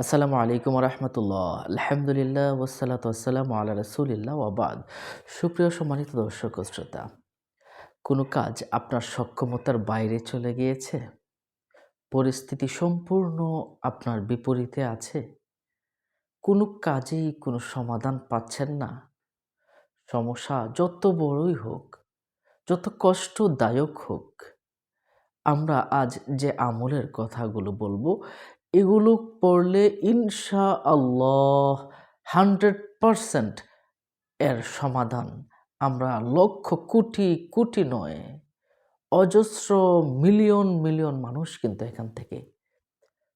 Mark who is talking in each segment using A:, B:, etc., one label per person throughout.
A: আসসালামু আলাইকুম রহমতুল্লাহ। আলহামদুলিল্লাহ ওসালাত আসসালাম আল্লাহ রসুলিল্লাহ ওবাদ সুপ্রিয় সম্মানিত দর্শক শ্রোতা, কোনো কাজ আপনার সক্ষমতার বাইরে চলে গিয়েছে? পরিস্থিতি সম্পূর্ণ আপনার বিপরীতে আছে? কোনো কাজেই কোনো সমাধান পাচ্ছেন না? সমস্যা যত বড়ই হোক, যত কষ্টদায়ক হোক, আমরা আজ যে আমলের কথাগুলো বলব এগুলো পড়লে ইনশা আল্লাহ হান্ড্রেড পারসেন্ট এর সমাধান। আমরা লক্ষ কোটি কোটি নয়, অজস্র মিলিয়ন মিলিয়ন মানুষ কিন্তু এখান থেকে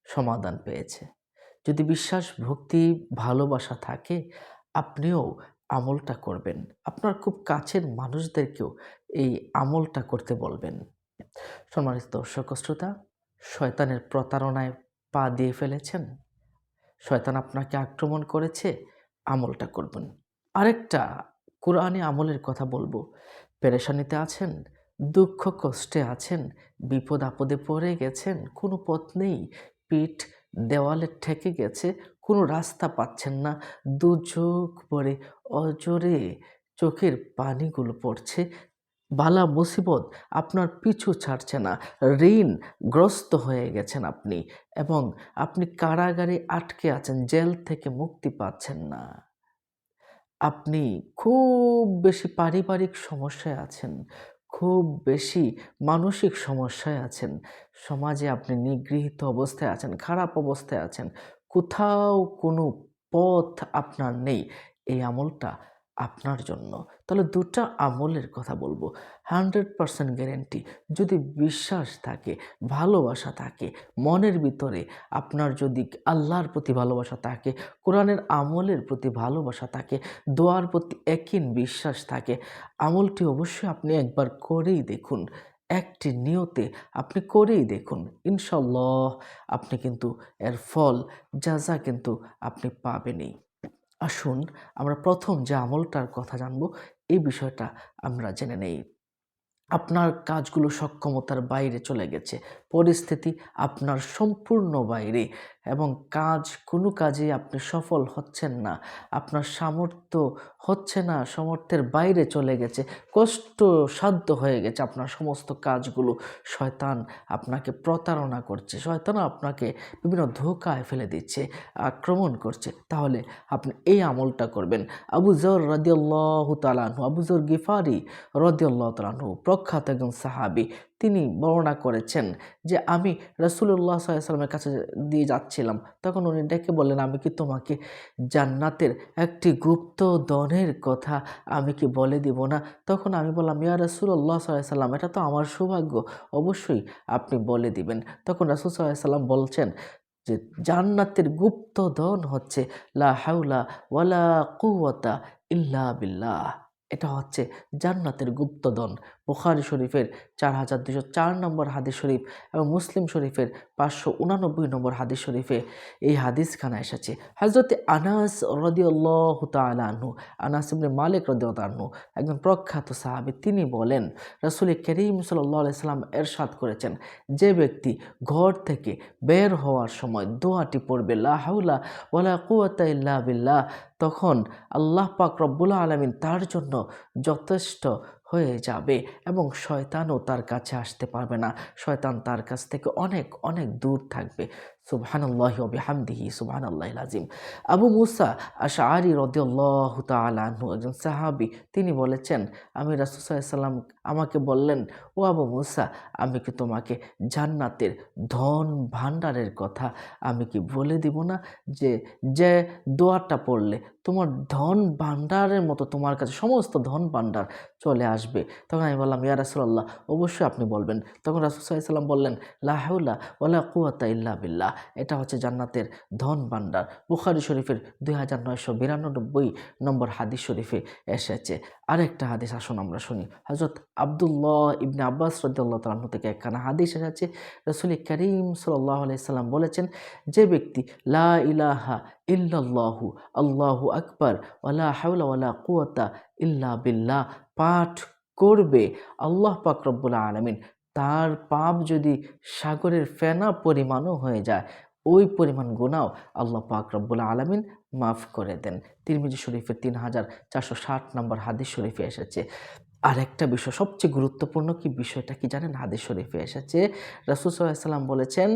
A: সমাধান পেয়েছে। যদি বিশ্বাস, ভক্তি, ভালোবাসা থাকে, আপনিও আমলটা করবেন। আপনার খুব কাছের মানুষদেরকেও এই আমলটা করতে বলবেন। সম্মানিত দর্শক শ্রোতা, শয়তানের প্রতারণায় পা দিয়ে ফেলেছেন। শয়তান আপনাকে আক্রমণ করেছে, আমলটা করবেন। আরেকটা, কোরআনে আমলের কথা বলব। পেরেশানিতে আছেন, দুঃখ কষ্টে আছেন, বিপদ আপদে পড়ে গেছেন, কোনো পথ নেই, পিঠ দেওয়ালে ঠেকে গেছে, কোনো রাস্তা পাচ্ছেন না দু চোখ পরে অজরে চোখের পানিগুলো পড়ছে বালা মুসিবত আপনার পিছু ছাড়ছে না। ঋণ গ্রস্ত হয়ে গেছেন আপনি এবং আপনি কারাগারে আটকে আছেন, জেল থেকে মুক্তি পাচ্ছেন না। আপনি খুব বেশি পারিবারিক সমস্যায় আছেন, খুব বেশি মানসিক সমস্যায় আছেন, সমাজে আপনি নিগৃহীত অবস্থায় আছেন, খারাপ অবস্থায় আছেন, কোথাও কোনো পথ আপনার নেই। এই আমলটা আপনার জন্য। তাহলে দুটা আমলের কথা বলব। Hundred percent guarantee. যদি বিশ্বাস থাকে, ভালোবাসা থাকে, মনের ভিতরে আপনার যদি আল্লাহর প্রতি ভালোবাসা থাকে, কোরআনের আমলের প্রতি ভালোবাসা থাকে, দোয়ার প্রতি একই বিশ্বাস থাকে, আমলটি অবশ্যই আপনি একবার করেই দেখুন। একটি নিয়তে আপনি করেই দেখুন। ইনশাল্লাহ আপনি কিন্তু এর ফল যা যা কিন্তু আপনি পাবেনই। আসুন আমরা প্রথম যে আমলটার কথা জানব, এই বিষয়টা আমরা জেনে নেই। আপনার কাজগুলো সক্ষমতার বাইরে চলে গেছে। পরিস্থিতি আপনার সম্পূর্ণ বাইরে। এবং কাজ, কোনো কাজে আপনি সফল হচ্ছেন না। আপনার সামর্থ্য হচ্ছে না, সামর্থ্যের বাইরে চলে গেছে কষ্ট সাধ্য হয়ে গেছে আপনার সমস্ত কাজগুলো। শয়তান আপনাকে প্রতারণা করছে শয়তান আপনাকে বিভিন্ন ধোকায় ফেলে দিচ্ছে, আক্রমণ করছে। তাহলে আপনি এই আমলটা করবেন। আবু জর রদিয়াল্লাহ তালাহু আবু জর গিফারি রদিয়াল্লাহ তালাহু প্রখ্যাত একজন সাহাবি, তিনি বর্ণনা করেছেন যে, আমি রসুল্লাহ সাল্লামের কাছে দিয়ে যাচ্ছিলাম তখন উনি ডেকে বললেন, আমি কি তোমাকে জান্নাতের একটি গুপ্ত দনের কথা আমি কি বলে দিব না? তখন আমি বললাম, ইয়া রসুল্লাহ সাল্লাম, এটা তো আমার সৌভাগ্য। অবশ্যই আপনি বলে দিবেন। তখন রসুল সাল্লাম বলছেন যে, জান্নাতের গুপ্ত ধন হচ্ছে লা হাউলা ওয়ালা কুয়াতা ইল্লা বিল্লাহ। এটা হচ্ছে জান্নাতের গুপ্তদন বুখারি শরীফের চার হাজার দুশো চার নম্বর হাদিস শরীফ এবং মুসলিম শরীফের পাঁচশো উনানব্বই নম্বর হাদিস শরীফে এই হাদিসখানা এসেছে। হজরত আনাস রদিউল্লাহ তালু আনাস ইবনে মালিক রদিউতালু একজন প্রখ্যাত সাহাবি, তিনি বলেন, রসুল করিম সাল্লাম এরশাদ করেছেন, যে ব্যক্তি ঘর থেকে বের হওয়ার সময় দোয়াটি পড়বে লাহাউলা ওয়ালা কুয়াতা বিল্লাহ, তখন আল্লাহ পাক রব্বুল্লা আলমিন তার জন্য যথেষ্ট হয়ে যাবে এবং শয়তানও তার কাছে আসতে পারবে না। শয়তান তার কাছ থেকে অনেক অনেক দূর থাকবে। সুবহানাল্লাহ হামদিহি সুবহানাল্লাহ আজিম আবু মুসা আশা আরি রদিয়াল্লাহ তালু একজন সাহাবি, তিনি বলেছেন, আমি রাসুসাল্লাম আমাকে বললেন, ও আবু মুসা, আমি কি তোমাকে জান্নাতের ধন ভাণ্ডারের কথা আমি কি বলে দিব না? যে যে দোয়ারটা পড়লে তোমার ধন ভাণ্ডারের মতো তোমার কাছে সমস্ত ধন ভাণ্ডার চলে আসবে। তখন আমি বললাম, ইয়া রাসুল্লাহ অবশ্যই আপনি বলবেন। তখন রাসুসাল্লাম বললেন লাহাউল্লাহ ওলা কুয়াতা ইল্লা বিল্লাহ। এটা হচ্ছে জান্নাতের ধন ভাণ্ডার। বুখারি শরীফের দুই হাজার নয়শো বিরানব্বই নম্বর হাদিস শরীফে এসেছে। আরেকটা হাদিস আসুন আমরা শুনি। হজরত আবদুল্লাহ ইবনে আব্বাস রদুল্লাহ তালাহ থেকে একখানা হাদিস এসেছে। রসুল করিম সাল্লাহ সাল্লাম বলেছেন, যে ব্যক্তি লা ইলাহা ইল্লাল্লাহু, আল্লাহু আকবর ওয়ালা হাউলা কুয়াতা ইল্লা বিল্লাহ, পাঠ করবে আল্লাহ পাক রব্বুল আলমিন তার পাপ যদি সাগরের ফেনা পরিমাণও হয়ে যায়, ওই পরিমাণ গুণাও আল্লাহ পাক রব্বুল আলমিন মাফ করে দেন। তিরমিজি শরীফের তিন হাজার চারশো ষাট নম্বর হাদিস শরীফে এসেছে। আর একটা বিষয়, সবচেয়ে গুরুত্বপূর্ণ কি বিষয়টা কি জানেন? হাদিস শরীফে এসেছে, রাসুল সাল্লাম বলেছেন,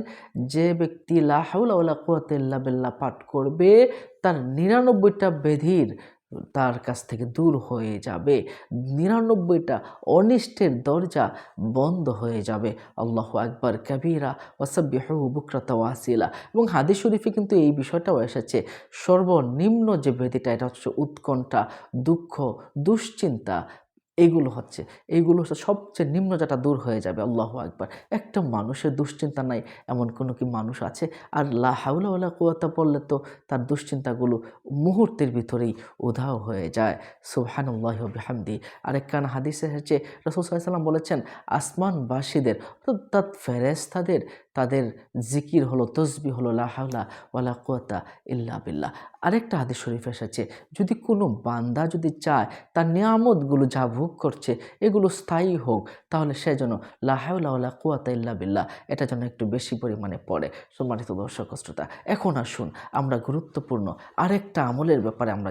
A: যে ব্যক্তি লাহাউলা কুয়াতিল্লা বেল্লা পাঠ করবে, তার নিরানব্বইটা বেধির তার কাছ থেকে দূর হয়ে যাবে। নিরানব্বইটা অনিষ্টের দরজা বন্ধ হয়ে যাবে। আল্লাহ আকবর, কবিরা ওয়াসাবিহু বুকরাতা ওয়াসিলা। এবং হাদিস শরীফে কিন্তু এই বিষয়টাও এসেছে, সর্বনিম্ন যে বেদিটা এটা হচ্ছে উৎকণ্ঠা, দুঃখ, দুশ্চিন্তা এইগুলো হচ্ছে। এইগুলো হচ্ছে সবচেয়ে নিম্ন যেটা দূর হয়ে যাবে, আল্লাহ একবার একটা মানুষের দুশ্চিন্তা নাই, এমন কোনো কি মানুষ আছে? আর লা হাউলা কুয়াতা পড়লে তো তার দুশ্চিন্তাগুলো মুহূর্তের ভিতরেই উধাও হয়ে যায়। সুবহানুল্লাহ বিহামদি। আরেক কান হাদিসে এসেছে রসুল সাল্লাম বলেছেন, আসমানবাসীদের অর্থাৎ ফেরেস্তাদের তাদের জিকির হলো তসবি হলো, লা হাওলা ওয়ালা কোয়াতা ইল্লা বিল্লাহ। আরেকটা হাদিস শরীফ এসেছে, যদি কোনো বান্দা যদি চায়, তার নিয়ামতগুলো যা ভোগ করছে, এগুলো স্থায়ী হোক, তাহলে সে যেন লাহাউলা কুয়াতা ইল্লা বিল্লাহ, এটা যেন একটু বেশি পরিমাণে পড়ে। সম্মানিত দর্শক শ্রোতা, এখন আসুন আমরা গুরুত্বপূর্ণ আরেকটা আমলের ব্যাপারে আমরা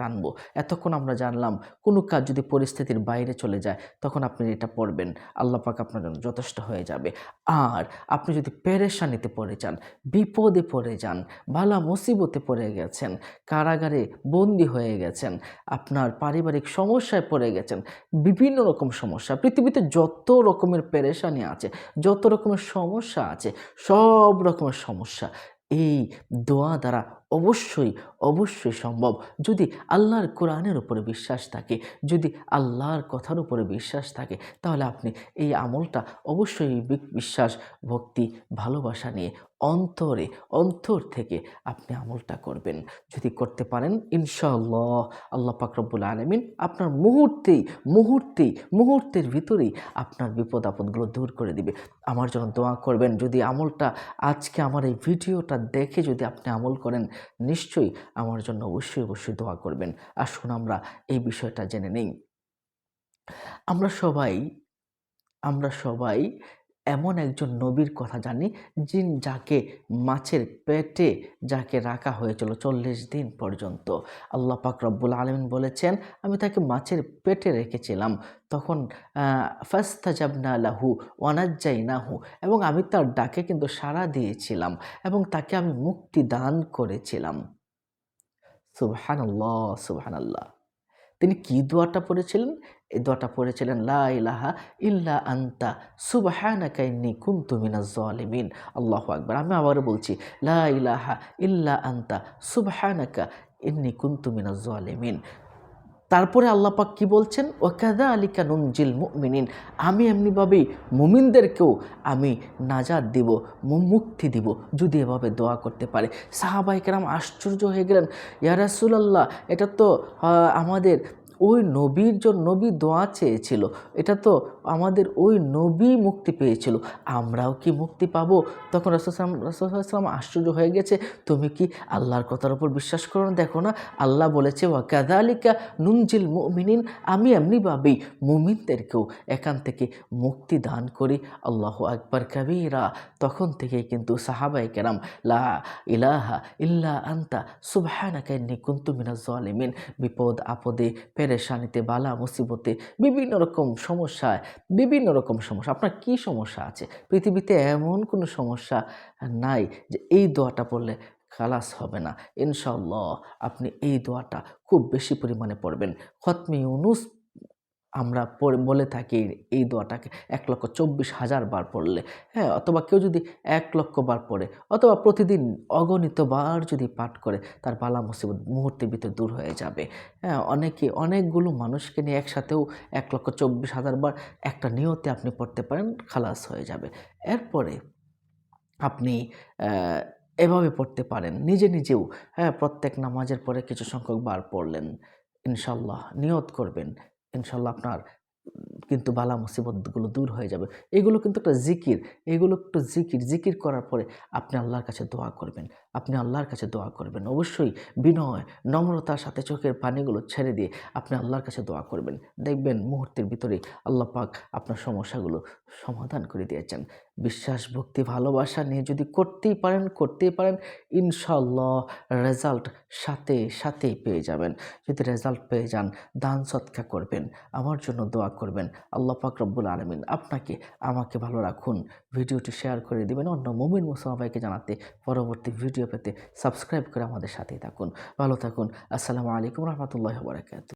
A: জানব। এতক্ষণ আমরা জানলাম, কোনো কাজ যদি পরিস্থিতির বাইরে চলে যায়, তখন আপনি এটা পড়বেন। আল্লাহ পাক আপনার জন্য যথেষ্ট হয়ে যাবে। আর আপনি যদি পেরেশানিতে পড়ে যান, বিপদে পড়ে যান, বালা মুসিবতে পড়ে গেছেন, কারাগারে বন্দি হয়ে গেছেন, আপনার পারিবারিক সমস্যায় পড়ে গেছেন, বিভিন্ন রকম সমস্যা, পৃথিবীতে যত রকমের পেরেশানি আছে, যত রকমের সমস্যা আছে, সব রকমের সমস্যা এই দোয়া দ্বারা অবশ্যই অবশ্যই সম্ভব। যদি আল্লাহর কোরআনের উপরে বিশ্বাস থাকে, যদি আল্লাহর কথার উপরে বিশ্বাস থাকে, তাহলে আপনি এই আমলটা অবশ্যই বিশ্বাস, ভক্তি, ভালোবাসা নিয়ে অন্তরে, অন্তর থেকে আপনি আমলটা করবেন। যদি করতে পারেন, ইনশাআল্লাহ আল্লাহ পাকরব্বুল আলমিন আপনার মুহূর্তেই মুহূর্তেই, মুহূর্তের ভিতরেই আপনার বিপদ আপদগুলো দূর করে দিবে। আমার জন্য দোয়া করবেন, যদি আমলটা আজকে আমার এই ভিডিওটা দেখে যদি আপনি আমল করেন, নিশ্চয়ই আমার জন্য অবশ্যই অবশ্যই দোয়া করবেন। আসুন আমরা এই বিষয়টা জেনে নেই। আমরা সবাই আমরা সবাই এমন একজন নবীর কথা জানি যিনি যাকে মাছের পেটে, যাকে রাখা হয়েছিল চল্লিশ দিন পর্যন্ত। আল্লাহ পাক রব্বুল আলমিন বলেছেন, আমি তাকে মাছের পেটে রেখেছিলাম। তখন ফাস্তাজাবনা লাহু ওয়ানাজ্জাই নাহু এবং আমি তার ডাকে কিন্তু সাড়া দিয়েছিলাম এবং তাকে আমি মুক্তি দান করেছিলাম। সুবহান আল্লাহ সুবহান আল্লাহ তিনি কি দোয়াটা পড়েছিলেন? এই দোয়াটা পড়েছিলেন, লা ইলাহা ইল্লা আন্তা, সুবহানাকা ইন্নী কুনতু মিনাজ জালিমিন। আল্লাহ আকবর। আমি আবারও বলছি, লা ইলাহা ইল্লা আন্তা, সুবাহানাকা ইন্নি কুন্তুমিনা জালিমিন। তারপরে আল্লাপাক কি বলছেন? ওয়াকাদা আলিকা নুনজিল মুমিনিন। আমি এমনিভাবেই মুমিনদেরকেও আমি নাজাদ দিব মুক্তি দিব যদি এভাবে দোয়া করতে পারে। সাহাবাইকেরাম আশ্চর্য হয়ে গেলেন। ইয়ারাসুলাল্লাহ এটা তো আমাদের ওই নবীর জন্য নবী দোয়া চেয়েছিল। এটা তো আমাদের ওই নবী মুক্তি পেয়েছিল। আমরাও কি মুক্তি পাবো? তখন রসুলাম আশ্চর্য হয়ে গেছে, তুমি কি আল্লাহর কথার উপর বিশ্বাস করো না? দেখো না, আল্লাহ বলেছে ওয়াকাদালিকা নুনজিল মুমিনিন আমি এমনিভাবেই মুমিনদেরকেও এখান থেকে মুক্তি দান করি। আল্লাহ আকবর কবিরা। তখন থেকে কিন্তু সাহাবাই কেরাম, লা ইলাহা ইল্লা আন্তা, সুবহানাকা ইন্নী কুনতু মিনাজ জালিমিন বিপদ আপদে পেরে পেরেশানিতে বালা, মুসিবতে, বিভিন্ন রকম সমস্যায়, বিভিন্ন রকম সমস্যা। আপনার কি সমস্যা আছে? পৃথিবীতে এমন কোনো সমস্যা নাই যে এই দোয়াটা পড়লে খালাস হবে না। ইনশাল্লাহ আপনি এই দোয়াটা খুব বেশি পরিমাণে পড়বেন। খতমি ইউনুস আমরা পড়ে, বলে থাকি এই দোয়াটাকে, এক লক্ষ চব্বিশ হাজার বার পড়লে। হ্যাঁ অথবা কেউ যদি এক লক্ষ বার পড়ে, অথবা প্রতিদিন অগণিত বার যদি পাঠ করে, তার বালা মুসিবত মুহূর্তের ভিতরে দূর হয়ে যাবে। হ্যাঁ অনেকে, অনেকগুলো মানুষকে নিয়ে একসাথেও এক লক্ষ চব্বিশ হাজার বার একটা নিয়তে আপনি পড়তে পারেন, খালাস হয়ে যাবে। এরপরে আপনি এভাবে পড়তে পারেন, নিজে নিজেও হ্যাঁ প্রত্যেক নামাজের পরে কিছু সংখ্যক বার পড়লেন, ইনশাল্লাহ, নিয়ত করবেন। ইনশাল্লাহ আপনার, কিন্তু বালা মুসিবতগুলো দূর হয়ে যাবে। এগুলো কিন্তু একটা জিকির, এগুলো একটু জিকির জিকির করার পরে আপনি আল্লাহর কাছে দোয়া করবেন। আপনি আল্লাহর কাছে দোয়া করবেন। অবশ্যই বিনয়, নম্রতার সাথে চোখের পানিগুলো ছেড়ে দিয়ে আপনি আল্লাহর কাছে দোয়া করবেন। দেখবেন মুহূর্তের ভিতরে আল্লাহ পাক আপনার সমস্যাগুলো সমাধান করে দিয়েছেন। বিশ্বাস, ভক্তি, ভালোবাসা নিয়ে যদি করতেই পারেন করতেই পারেন ইনশাল্লাহ রেজাল্ট সাথে সাথেই পেয়ে যাবেন। যদি রেজাল্ট পেয়ে যান, দান সৎকা করবেন, আমার জন্য দোয়া করবেন। আল্লাহ পাক রব্বুল আলমিন আপনাকে, আমাকে ভালো রাখুন। ভিডিওটি শেয়ার করে দিবেন। অন্য মুমিন মুসলমান ভাইকে জানাতে পরবর্তী ভিডিও পেতে সাবস্ক্রাইব করে আমাদের সাথেই থাকুন। ভালো থাকুন। আসসালামু আলাইকুম রহমতুল্লাহ বারাকাতু